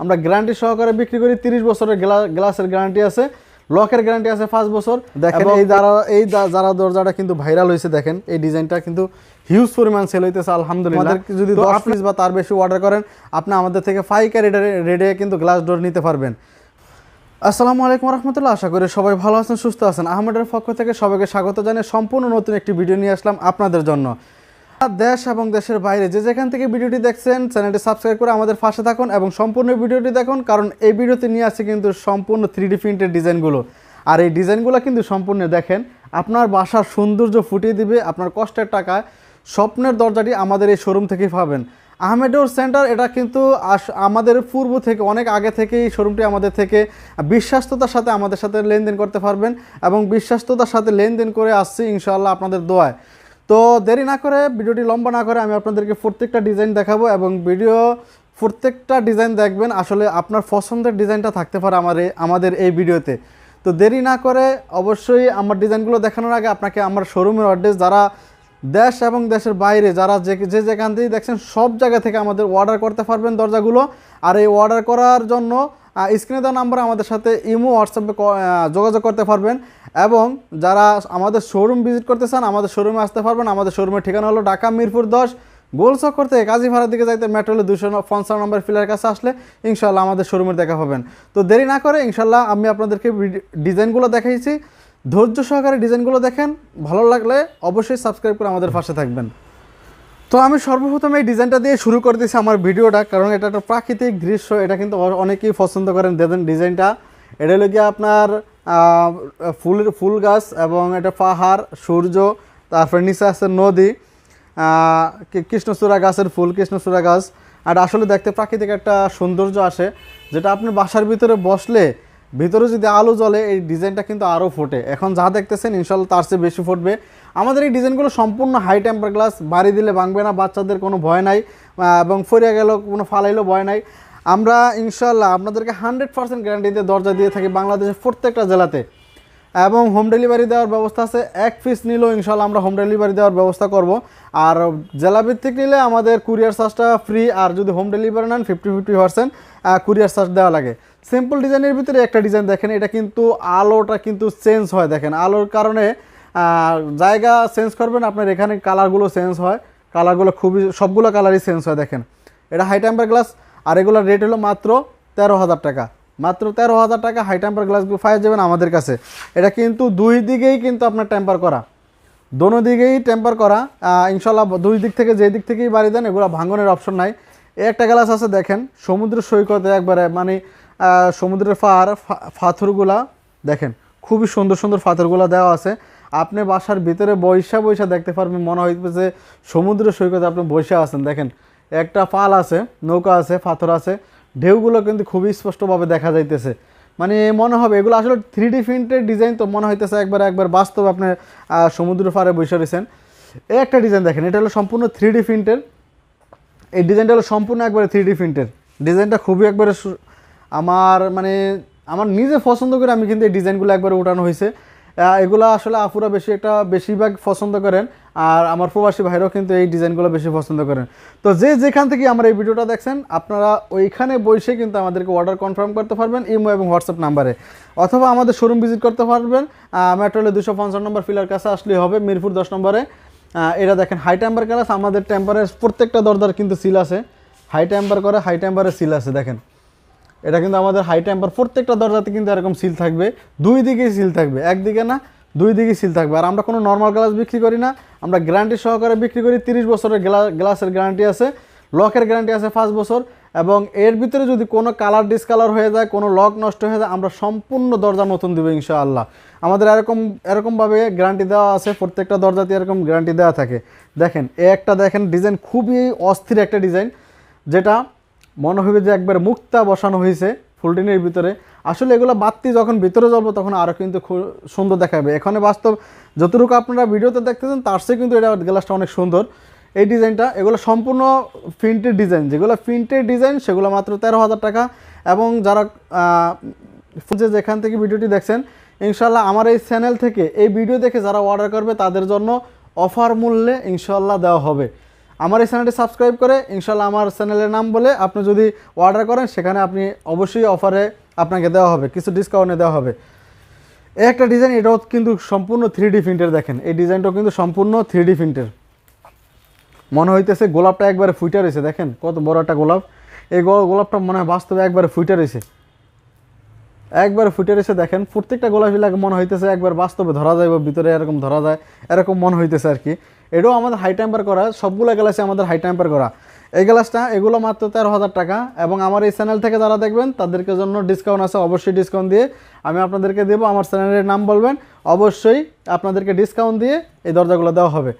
আমরা গ্যারান্টি সহকারে বিক্রি করি তিরিশ বছরের গ্লাসের গ্যারান্টি আছে লকের গ্যারান্টি আছে পাঁচ বছর। দেখেন এই যারা এই যারা দরজাটা কিন্তু ভাইরাল হয়েছে দেখেন এই ডিজাইনটা কিন্তু হিউজ পরিমাণ সেল হইতেছে আলহামদুলিল্লাহ। যদি দশ পিস বা তার বেশি অর্ডার করেন আপনি আমাদের থেকে পাইকারি রেডে কিন্তু গ্লাস ডোর নিতে পারবেন। আসসালামু আলাইকুম রহমতুল্লাহ আশা করি সবাই ভালো আছেন সুস্থ আছেন। আহমেদের পক্ষ থেকে সবাইকে স্বাগত জানিয়ে সম্পূর্ণ নতুন একটি ভিডিও নিয়ে আসলাম আপনাদের জন্য। দেশ এবং দেশের বাইরে। যে যেখান থেকে ভিডিওটি দেখছেন, চ্যানেলটি সাবস্ক্রাইব করে আমাদের পাশে থাকুন এবং সম্পূর্ণ ভিডিওটি দেখুন, কারণ এই ভিডিওতে নিয়ে আসছে কিন্তু সম্পূর্ণ থ্রি ডি প্রিন্টের ডিজাইনগুলো। আর এই ডিজাইনগুলো কিন্তু সম্পূর্ণ দেখেন, আপনার বাসার সৌন্দর্য ফুটিয়ে দিবে, আপনার কষ্টের টাকায় স্বপ্নের দরজাটি আমাদের এই শোরুম থেকেই পাবেন। আহমেডোর সেন্টার, এটা কিন্তু আমাদের পূর্ব থেকে, অনেক আগে থেকেই শোরুমটি আমাদের থেকে বিশ্বাস্ততার সাথে আমাদের সাথে লেনদেন করতে পারবেন এবং বিশ্বাস্ততার সাথে লেনদেন করে আসছি ইনশাআল্লাহ আপনাদের দোয়ায়। তো দেরি না করে ভিডিওটি লম্বা না করে আমি আপনাদেরকে প্রত্যেকটা ডিজাইন দেখাবো এবং ভিডিও প্রত্যেকটা ডিজাইন দেখবেন। আসলে আপনার পছন্দের ডিজাইনটা থাকতে পারে আমার আমাদের এই ভিডিওতে। তো দেরি না করে অবশ্যই আমার ডিজাইনগুলো দেখানোর আগে আপনাকে আমার শোরুমের অ্যাড্রেস যারা দেশ এবং দেশের বাইরে, যারা যে যে যেখান থেকেই দেখছেন, সব জায়গা থেকে আমাদের অর্ডার করতে পারবেন দরজাগুলো। আর এই অর্ডার করার জন্য স্ক্রিনে দেওয়া নাম্বারে আমাদের সাথে ইমো, হোয়াটসঅ্যাপে যোগাযোগ করতে পারবেন। এবং যারা আমাদের শোরুম ভিজিট করতে চান, আমাদের শোরুমে আসতে পারবেন। আমাদের শোরুমের ঠিকানা হলো ঢাকা মিরপুর দশ, গোলচক্কর থেকে কাজীভাড়ার দিকে যাইতে মেট্রোলে দুশো পঞ্চান্ন নম্বর ফিলার কাছে আসলে ইনশাল্লাহ আমাদের শোরুমের দেখা পাবেন তো দেরি না করে ইনশাল্লাহ আমি আপনাদেরকে ডিজাইনগুলো দেখাইছি। ধৈর্য সহকারে ডিজাইনগুলো দেখেন। ভালো লাগলে অবশ্যই সাবস্ক্রাইব করে আমাদের পাশে থাকবেন। তো আমি সর্বপ্রথম এই ডিজাইনটা দিয়ে শুরু করে দিয়েছি আমার ভিডিওটা, কারণ এটা একটা প্রাকৃতিক দৃশ্য, এটা কিন্তু অনেকেই পছন্দ করেন দেখেন ডিজাইনটা। এটা হলো গিয়ে আপনার ফুলের ফুল গাছ এবং এটা পাহাড়, সূর্য, তারপরে নিচে আছে নদী কৃষ্ণচূড়া গাছের ফুল, কৃষ্ণচূড়া গাছ। আর আসলে দেখতে প্রাকৃতিক একটা সৌন্দর্য আসে, যেটা আপনি বাসার ভিতরে বসলে, ভিতরে যদি আলো জ্বলে, এই ডিজাইনটা কিন্তু আরও ফোটে। এখন যা দেখতেছেন, ইনশাল্লাহ তার চেয়ে বেশি ফুটবে। আমাদের এই ডিজাইনগুলো সম্পূর্ণ হাই টেম্পার গ্লাস বাড়ি দিলে ভাঙবে না, বাচ্চাদের কোনো ভয় নাই এবং ফরিয়া গেল কোনো ফালাইলেও ভয় নাই। আমরা ইনশাল্লাহ আপনাদেরকে হান্ড্রেড পার্সেন্ট গ্যারান্টি দিয়ে দরজা দিয়ে থাকি বাংলাদেশের প্রত্যেকটা জেলাতে। এবং হোম ডেলিভারি দেওয়ার ব্যবস্থা আছে, এক পিস নিলেও ইনশাল্লাহ আমরা হোম ডেলিভারি দেওয়ার ব্যবস্থা করব। আর জেলাভিত্তিক নিলে আমাদের কুরিয়ার চার্জটা ফ্রি আর যদি হোম ডেলিভারি নেন fifty fifty percent courier charge দেওয়া লাগে। সিম্পল ডিজাইনের ভিতরে একটা ডিজাইন দেখেন, এটা কিন্তু আলোটা কিন্তু চেঞ্জ হয়, দেখেন। আলোর কারণে জায়গা চেঞ্জ করবেন, আপনার এখানে কালারগুলো চেঞ্জ হয়। কালারগুলো খুবই, সবগুলো কালারই চেঞ্জ হয়, দেখেন। এটা হাই টেম্পার গ্লাস আর এগুলোর রেট হলো মাত্র তেরো হাজার টাকা। মাত্র তেরো হাজার টাকা হাই টেম্পার গ্লাসগুলো পাওয়া যাবেন আমাদের কাছে। এটা কিন্তু দুই দিকেই কিন্তু আপনার টেম্পার করা। দোনো দিকেই টেম্পার করা। ইনশাল্লাহ দুই দিক থেকে যে দিক থেকেই বাড়ি দেন, এগুলো ভাঙনের অপশন নাই। একটা গ্লাস আছে, দেখেন, সমুদ্র সৈকতে একবারে মানে সমুদ্রের পাহাড়, ফা- পাথরগুলা দেখেন, খুবই সুন্দর সুন্দর পাথরগুলা দেওয়া আছে। আপনি বাসার ভিতরে বৈশা বৈশা দেখতে পারবেন, মনে হইবে যে সমুদ্র সৈকতে আপনি বৈশা আছেন। দেখেন, একটা পাল আছে, নৌকা আছে, পাথর আছে, ঢেউগুলো কিন্তু খুবই স্পষ্টভাবে দেখা যাইতেছে। মানে মনে হবে, এগুলো আসলে থ্রি ডি প্রিন্টের ডিজাইন তো মনে হইতেছে একবার একবার বাস্তব আপনি সমুদ্র পাড়ে বসে রয়েছেন এই একটা ডিজাইন দেখেন, এটা হলো সম্পূর্ণ থ্রি ডি প্রিন্টের। এই ডিজাইনটা হলো সম্পূর্ণ একবারে থ্রি ডি প্রিন্টের। ডিজাইনটা খুবই একবারে আমার মানে আমার নিজে পছন্দ করে আমি কিন্তু এই ডিজাইনগুলো একবারে উঠানো হয়েছে এগুলো আসলে আপুরা বেশি একটা বেশিরভাগ পছন্দ করেন, আর আমার প্রবাসী ভাইরাও কিন্তু এই ডিজাইনগুলো বেশি পছন্দ করেন। তো যে যেখান থেকে আমার এই ভিডিওটা দেখছেন, আপনারা ওইখানে বসে কিন্তু আমাদেরকে অর্ডার কনফার্ম করতে পারবেন, ইমো এবং হোয়াটসঅ্যাপ নাম্বারে। অথবা আমাদের শোরুম ভিজিট করতে পারবেন মেট্রোলে দুশো পঞ্চান্ন নম্বর ফিলার কাছে আসলেই হবে, মিরপুর দশ নম্বরে। এটা দেখেন হাই টেম্পার গ্লাস আমাদের টেম্পারের প্রত্যেকটা দরজার কিন্তু সিল আছে। হাই টেম্পার করে হাই টেম্পারের সিল আছে, দেখেন। এটা কিন্তু আমাদের হাই টেম্পার প্রত্যেকটা দরজাতে কিন্তু এরকম সিল থাকবে। দুই দিকেই সিল থাকবে, একদিকে না, দুই দিকেই সিল থাকবে। আর আমরা কোনো নর্মাল গ্লাস বিক্রি করি না। আমরা গ্যারান্টি সহকারে বিক্রি করি, তিরিশ বছরের গ্লাসের গ্যারান্টি আছে লকের গ্যারান্টি আছে পাঁচ বছর। এবং এর ভিতরে যদি কোনো কালার ডিসকালার হয়ে যায়, কোনো লক নষ্ট হয়ে যায়, আমরা সম্পূর্ণ দরজা নতুন দেবো ইনশাআল্লাহ। আমাদের এরকম, এরকমভাবে গ্যারান্টি দেওয়া আছে, প্রত্যেকটা দরজাতে এরকম গ্যারান্টি দেওয়া থাকে। দেখেন এ একটা দেখেন ডিজাইন খুবই অস্থির একটা ডিজাইন যেটা মনে হবে যে একবার মুক্তা বসানো হয়েছে ফুলটিনের ভিতরে। আসলে এগুলো বাত্তি যখন ভিতরে জ্বলবো তখন আরও কিন্তু সুন্দর দেখাবে। এখানে বাস্তব যতটুকু আপনারা ভিডিওতে দেখতেছেন, তার চেয়ে কিন্তু এটা গ্লাসটা অনেক সুন্দর। এই ডিজাইনটা, এগুলো সম্পূর্ণ প্রিন্টের ডিজাইন। যেগুলো প্রিন্টের ডিজাইন, সেগুলো মাত্র তেরো হাজার টাকা। এবং যারা যে যেখান থেকে ভিডিওটি দেখছেন ইনশাল্লাহ আমার এই চ্যানেল থেকে এই ভিডিও দেখে যারা অর্ডার করবে, তাদের জন্য অফার মূল্যে ইনশাল্লাহ দেওয়া হবে। আমার এই চ্যানেলটি সাবস্ক্রাইব করে ইনশাল্লাহ আমার চ্যানেলের নাম বলে আপনি যদি অর্ডার করেন, সেখানে আপনি অবশ্যই অফারে আপনাকে দেওয়া হবে, কিছু ডিসকাউন্টে দেওয়া হবে। এই একটা ডিজাইন এটাও কিন্তু সম্পূর্ণ থ্রি ডি প্রিন্টের দেখেন। এই ডিজাইনটাও কিন্তু সম্পূর্ণ থ্রি ডি প্রিন্টের মনে হইতেছে গোলাপটা একবারে ফুইটা রয়েছে দেখেন কত বড় একটা গোলাপ। এই গোলাপটা মনে হয় বাস্তবে একবারে ফুইটা রয়েছে একবার ফুটে রয়েছে দেখেন প্রত্যেকটা গোলাপি লাগে মনে হইতেছে একবার বাস্তবে ধরা যায় বা ভিতরে এরকম ধরা যায়, এরকম মনে হইতেছে আর কি। এটাও আমাদের হাই টেম্পার করা, সবগুলো গ্লাসে আমাদের হাই টেম্পার করা। এই গ্লাসটা এগুলো মাত্র তেরো হাজার টাকা এবং আমার এই চ্যানেল থেকে যারা দেখবেন, তাদেরকে জন্য ডিসকাউন্ট আছে, অবশ্যই ডিসকাউন্ট দিয়ে আমি আপনাদেরকে দেবো, আমার চ্যানেলের নাম বলবেন, অবশ্যই আপনাদেরকে ডিসকাউন্ট দিয়ে এই দরজাগুলো দেওয়া হবে।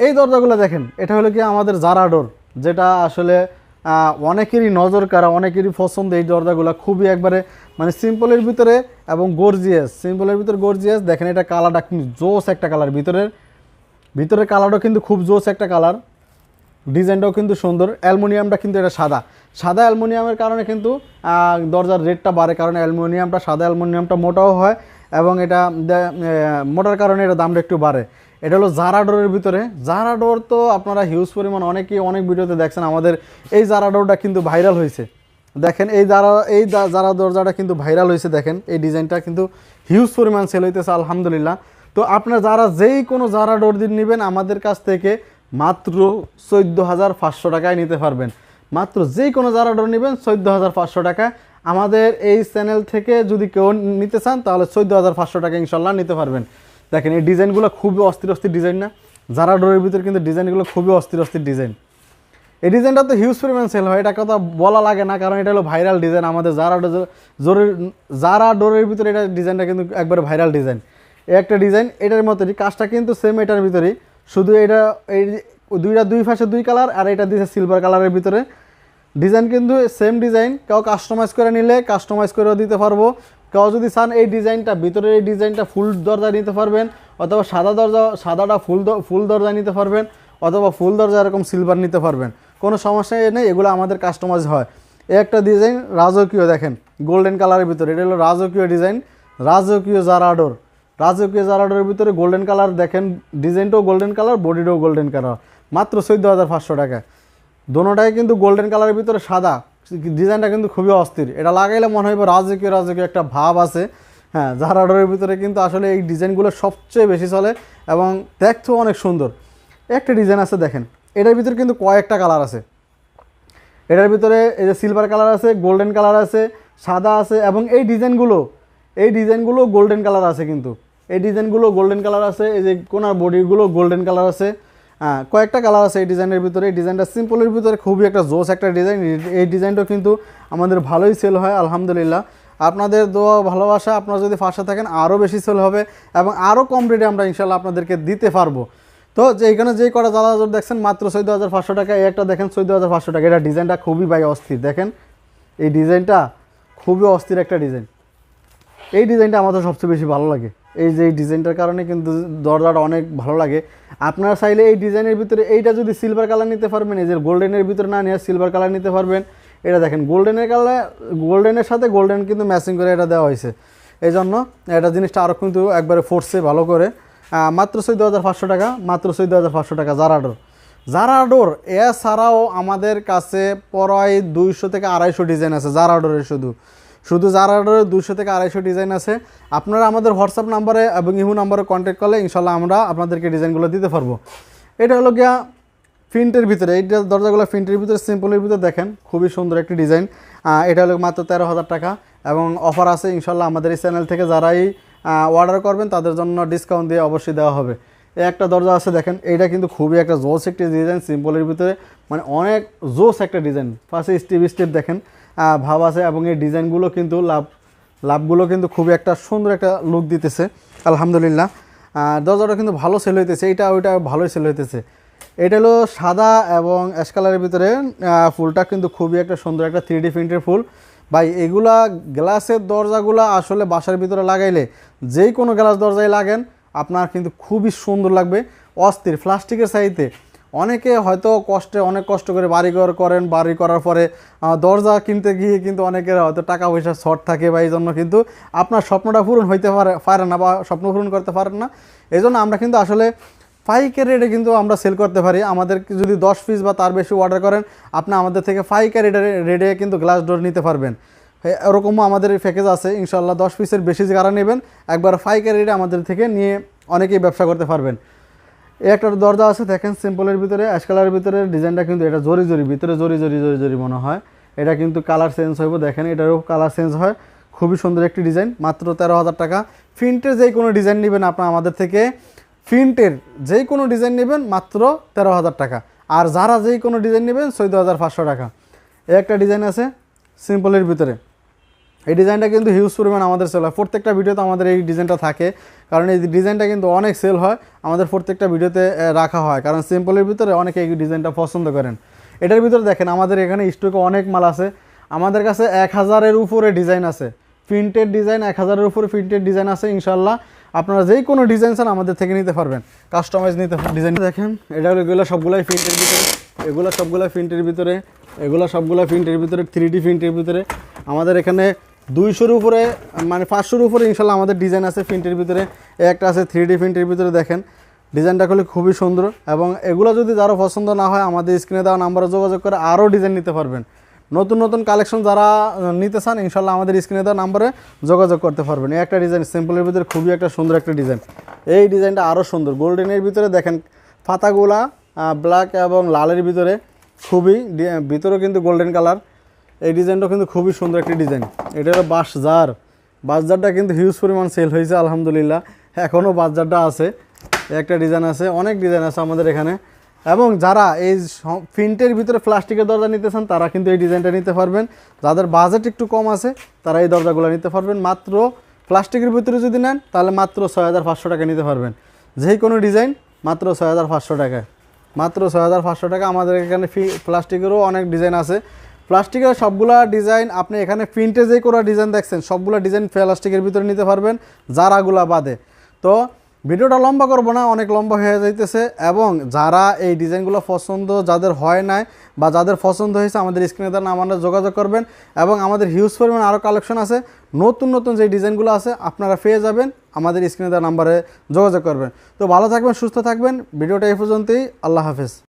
এই দরজাগুলো দেখেন, এটা হলো কি আমাদের জারা ডোর যেটা আসলে অনেকেরই নজর কারা অনেকেরই পছন্দ এই দরজাগুলো খুবই একবারে মানে সিম্পলের ভিতরে এবং গর্জিয়াস সিম্পলের ভিতরে গর্জিয়াস দেখেন এটা কালারটা জোস একটা কালার ভিতরের ভিতরের কালারটাও কিন্তু খুব জোস একটা কালার। ডিজাইনটাও কিন্তু সুন্দর। অ্যালুমিনিয়ামটা কিন্তু এটা সাদা। সাদা অ্যালুমিনিয়ামের কারণে কিন্তু দরজার রেটটা বাড়ে কারণ অ্যালুমিনিয়ামটা সাদা, অ্যালুমিনিয়ামটা মোটাও হয় এবং এটা মোটার কারণে এটা দামটা একটু বাড়ে। এটা হলো জারা ডোরের ভিতরে। জারা ডোর তো আপনারা হিউজ পরিমাণ অনেকেই অনেক ভিডিওতে দেখছেন। আমাদের এই জারা ডোরটা কিন্তু ভাইরাল হয়েছে। দেখেন, এই যারা এই জারা দরজাটা কিন্তু ভাইরাল হয়েছে, দেখেন। এই ডিজাইনটা কিন্তু হিউজ পরিমাণ সেল হইতেছে, আলহামদুলিল্লাহ। তো আপনারা যারা যেই কোনো যারা ডোর দিন নেবেন, আমাদের কাছ থেকে মাত্র চোদ্দ হাজার পাঁচশো টাকায় নিতে পারবেন। মাত্র যেই কোনো যারা ডোর নেবেন চোদ্দ হাজার পাঁচশো টাকা আমাদের এই চ্যানেল থেকে যদি কেউ নিতে চান, তাহলে চোদ্দ হাজার পাঁচশো টাকা ইনশাল্লাহ নিতে পারবেন। দেখেন, এই ডিজাইনগুলো খুবই অস্থির অস্থির ডিজাইন না। যারা ডোরের ভিতরে কিন্তু ডিজাইনগুলো খুবই অস্থির অস্থির ডিজাইন। এই ডিজাইনটা তো হিউজ পরিমাণ সেল হয়, এটা কথা বলা লাগে না, কারণ এটা হলো ভাইরাল ডিজাইন আমাদের যারা জোরের যারা ডোরের ভিতরে এটা ডিজাইনটা কিন্তু একবারে ভাইরাল ডিজাইন একটা ডিজাইন, এটার মতোই কাজটা কিন্তু সেম এটার ভিতরেই। শুধু এটা, এই দুইটা দুই পাশে দুই কালার আর এটা দিয়েছে সিলভার কালারের ভিতরে। ডিজাইন কিন্তু সেম ডিজাইন কেউ কাস্টমাইজ করে নিলে কাস্টমাইজ করেও দিতে পারব। কেউ যদি চান এই ডিজাইনটা, ভিতরের এই ডিজাইনটা ফুল দরজা নিতে পারবেন, অথবা সাদা দরজা, সাদাটা ফুল ফুল দরজা নিতে পারবেন, অথবা ফুল দরজা এরকম সিলভার নিতে পারবেন। কোনো সমস্যা নেই, এগুলো আমাদের কাস্টমাইজ হয়। একটা ডিজাইন রাজকীয়, দেখেন গোল্ডেন কালারের ভিতরে। এটা হলো রাজকীয় ডিজাইন রাজকীয় জারাডোর রাজকীয় জারাডোরের ভিতরে গোল্ডেন কালার দেখেন ডিজাইনটাও গোল্ডেন কালার বডিটাও গোল্ডেন কালার মাত্র চোদ্দ হাজার পাঁচশো টাকা। দোনোটাই কিন্তু গোল্ডেন কালারের ভিতরে সাদা। ডিজাইনটা কিন্তু খুবই অস্থির। এটা লাগাইলে মনে হয় রাজকীয় রাজকীয় একটা ভাব আছে। হ্যাঁ জারাডোরের ভিতরে কিন্তু আসলে এই ডিজাইনগুলো সবচেয়ে বেশি চলে এবং দেখতেও অনেক সুন্দর। একটা ডিজাইন আছে দেখেন। এটার ভিতরে কিন্তু কয়েকটা কালার আছে। এটার ভিতরে এই যে সিলভার কালার আছে গোল্ডেন কালার আছে, সাদা আছে এবং এই ডিজাইনগুলো এই ডিজাইনগুলো গোল্ডেন কালার আছে কিন্তু। এই ডিজাইনগুলো গোল্ডেন কালার আছে, এই যে কোনার বডিগুলো গোল্ডেন কালার আছে। হ্যাঁ কয়েকটা কালার আছে এই ডিজাইনের ভিতরে। এই ডিজাইনটা সিম্পলের ভিতরে খুবই একটা জোস একটা ডিজাইন। এই ডিজাইনটা কিন্তু আমাদের ভালোই সেল হয়, আলহামদুলিল্লাহ। আপনাদের দোয়া ভালোবাসা, আপনারা যদি ফাঁসা থাকেন আরও বেশি সেল হবে এবং আরও কম রেটে আমরা ইনশাল্লাহ আপনাদেরকে দিতে পারব। তো যে এখানে যেই কটা জ্বালা দেখছেন, মাত্র চোদ্দ হাজার পাঁচশো টাকা, এই একটা দেখেন চোদ্দ হাজার পাঁচশো টাকা। এটা ডিজাইনটা খুবই ভাই অস্থির। দেখেন, এই ডিজাইনটা খুবই অস্থির একটা ডিজাইন। এই ডিজাইনটা আমাদের সবচেয়ে বেশি ভালো লাগে। এই যে এই ডিজাইনটার কারণে কিন্তু দরজাটা অনেক ভালো লাগে। আপনারা চাইলে এই ডিজাইনের ভিতরে এইটা যদি সিলভার কালার নিতে পারবেন, এই যে গোল্ডেনের ভিতরে না নিয়ে সিলভার কালার নিতে পারবেন। এটা দেখেন গোল্ডেনের কালার গোল্ডেনের সাথে গোল্ডেন কিন্তু ম্যাচিং করে এটা দেওয়া হয়েছে। এই জন্য এটা জিনিসটা আরও কিন্তু একবারে ফোর্সে ভালো করে। মাত্র চোদ্দ হাজার পাঁচশো টাকা, মাত্র চোদ্দ হাজার পাঁচশো টাকা জারাডোর জারাডোর এছাড়াও আমাদের কাছে প্রায় দুইশো থেকে আড়াইশো ডিজাইন আছে জারাডোরের শুধু। শুধু জারাডোরের দুশো থেকে আড়াইশো ডিজাইন আছে, আপনারা আমাদের হোয়াটসঅ্যাপ নাম্বারে এবং ইহু নাম্বারে কন্ট্যাক্ট করলে ইনশাল্লাহ আমরা আপনাদেরকে ডিজাইনগুলো দিতে পারব। এটা হলো গিয়া প্রিন্টের ভিতরে, এই দরজাগুলো প্রিন্টের ভিতরে সিম্পলের ভিতরে দেখেন, খুবই সুন্দর একটি ডিজাইন। এটা হলো মাত্র তেরো হাজার টাকা এবং অফার আছে ইনশাল্লাহ আমাদের এই চ্যানেল থেকে যারাই অর্ডার করবেন তাদের জন্য ডিসকাউন্ট দিয়ে অবশ্যই দেওয়া হবে। এই একটা দরজা আছে দেখেন, এইটা কিন্তু খুবই একটা জোস একটি ডিজাইন সিম্পলের ভিতরে মানে অনেক জোস একটা ডিজাইন। পাশে স্টেপ স্টেপ দেখেন। ভাব আছে এবং এই ডিজাইনগুলো কিন্তু লাভ, লাভগুলো কিন্তু খুবই একটা সুন্দর একটা লুক দিতেছে। আলহামদুলিল্লাহ। দরজাটা কিন্তু ভালো সেল হইতেছে। এটা, ওইটা ভালোই সেল হইতেছে। এটা হলো সাদা এবং অ্যাশ কালারের ভিতরে ফুলটা কিন্তু খুবই একটা সুন্দর একটা থ্রি ডি প্রিন্টের ফুল। ভাই, এগুলা গ্লাসের দরজাগুলা আসলে বাসার ভিতরে লাগাইলে যেই কোনো গ্লাস দরজায় লাগেন, আপনার কিন্তু খুবই সুন্দর লাগবে। অস্থির, প্লাস্টিকের সাইতে অনেকে হয়তো কষ্টে, অনেক কষ্ট করে বাড়িঘর করেন, বাড়ি করার পরে দরজা কিনতে গিয়ে কিন্তু অনেকের হয়তো টাকা পয়সা শর্ট থাকে বা এই জন্য কিন্তু আপনার স্বপ্নটা পূরণ হইতে পারে পারে না বা স্বপ্ন পূরণ করতে পারেন না। এই জন্য আমরা কিন্তু আসলে পাইকারি রেটে কিন্তু আমরা সেল করতে পারি। আমাদের যদি দশ পিস বা তার বেশি অর্ডার করেন, আপনি আমাদের থেকে পাইকারি রেটে কিন্তু গ্লাস ডোর নিতে পারবেন। এরকমও আমাদের প্যাকেজ আছে। ইনশাল্লাহ দশ পিসের বেশি যারা নেবেন, একবার পাইকারি রেটে আমাদের থেকে নিয়ে অনেকেই ব্যবসা করতে পারবেন। একটা দরজা আছে, দেখেন সিম্পলের ভিতরে অ্যাশ কালারের ভিতরে ডিজাইনটা কিন্তু এটা জরি জরি, ভিতরে জরি জরি জরি জরি মনে হয়। এটা কিন্তু কালার চেঞ্জ হইব, দেখেন এটারও কালার চেঞ্জ হয়। খুবই সুন্দর একটি ডিজাইন মাত্র তেরো হাজার টাকা। ফিন্টের যেই কোনো ডিজাইন নেবেন আপনার আমাদের থেকে। ফিন্টের যেই কোনো ডিজাইন নেবেন, মাত্র তেরো হাজার টাকা। আর যারা যেই কোনো ডিজাইন নেবেন, চৌদ্দ হাজার পাঁচশো টাকা। একটা ডিজাইন আছে সিম্পলের ভিতরে। এই ডিজাইনটা কিন্তু হিউজ পরিমাণ আমাদের সেল হয়। প্রত্যেকটা ভিডিওতে আমাদের এই ডিজাইনটা থাকে। কারণ এই ডিজাইনটা কিন্তু অনেক সেল হয়, আমাদের প্রত্যেকটা ভিডিওতে রাখা হয়। কারণ সিম্পলের ভিতরে অনেকে এই ডিজাইনটা পছন্দ করেন। এটার ভিতরে দেখেন, আমাদের এখানে স্টকে অনেক মাল আছে। আমাদের কাছে এক হাজারের উপরে ডিজাইন আছে। প্রিন্টেড ডিজাইন এক হাজারের উপরে প্রিন্টেড ডিজাইন আছে ইনশাল্লাহ আপনারা যেই কোনো ডিজাইন চান আমাদের থেকে নিতে পারবেন। কাস্টমাইজ নিতে ডিজাইন দেখেন, এটা এগুলো সবগুলাই প্রিন্টের ভিতরে। এগুলো সবগুলো প্রিন্টের ভিতরে। এগুলো সবগুলো প্রিন্টের ভিতরে থ্রি ডি প্রিন্টের ভিতরে। আমাদের এখানে দুইশোর উপরে মানে পাঁচশোর উপরে ইনশাল্লাহ আমাদের ডিজাইন আছে প্রিন্টের ভিতরে। একটা আছে থ্রি ডি প্রিন্টের ভিতরে দেখেন। ডিজাইনটা করলে খুবই সুন্দর এবং এগুলো যদি যারও পছন্দ না হয়, আমাদের স্ক্রিনে দেওয়া নাম্বারে যোগাযোগ করে আরও ডিজাইন নিতে পারবেন। নতুন নতুন কালেকশন যারা নিতে চান, ইনশাল্লাহ আমাদের স্ক্রিনে দেওয়া নাম্বারে যোগাযোগ করতে পারবেন। এই একটা ডিজাইন, সিম্পলের ভিতরে খুবই একটা সুন্দর একটা ডিজাইন। এই ডিজাইনটা আরও সুন্দর। গোল্ডেনের ভিতরে দেখেন, পাতাগুলা ব্ল্যাক এবং লালের ভিতরে খুবই ভিতরেও কিন্তু গোল্ডেন কালার এই ডিজাইনটা কিন্তু খুবই সুন্দর একটি ডিজাইন। এটা হলো বাঁশ জার। বাঁশ জারটা কিন্তু হিউজ পরিমাণ সেল হয়েছে, আলহামদুলিল্লাহ। এখনও বাঁশ জারটা আছে। একটা ডিজাইন আছে, অনেক ডিজাইন আছে আমাদের এখানে। এবং যারা এই প্রিন্টের ভিতরে প্লাস্টিকের দরজা নিতে চান, তারা কিন্তু এই ডিজাইনটা নিতে পারবেন। যাদের বাজেট একটু কম আছে, তারা এই দরজাগুলো নিতে পারবেন। মাত্র প্লাস্টিকের ভিতরে যদি নেন, তাহলে মাত্র ছয় হাজার পাঁচশো টাকা নিতে পারবেন। যেই কোনো ডিজাইন, মাত্র ছয় হাজার পাঁচশো টাকায়। মাত্র ছয় হাজার পাঁচশো টাকা আমাদের এখানে ফি প্লাস্টিকেরও অনেক ডিজাইন আছে। প্লাস্টিকের সবগুলা ডিজাইন আপনি এখানে প্রিন্টে যে করা ডিজাইন দেখছেন, সবগুলা ডিজাইন প্লাস্টিকের ভিতরে নিতে পারবেন যারাগুলা বাদে। তো ভিডিওটা লম্বা করব না, অনেক লম্বা হয়ে যাইতেছে এবং যারা এই ডিজাইনগুলো পছন্দ, যাদের হয় নাই বা যাদের পছন্দ হয়েছে, আমাদের স্ক্রিনে নাম আমরা যোগাযোগ করবেন এবং আমাদের হিউজ পরিমাণ আরও কালেকশন আছে। নতুন নতুন যে ডিজাইনগুলো আছে, আপনারা পেয়ে যাবেন, আমাদের স্ক্রিনে তার নাম্বারে যোগাযোগ করবেন। তো ভালো থাকবেন, সুস্থ থাকবেন, ভিডিওটা এই পর্যন্তই, আল্লাহ হাফেজ।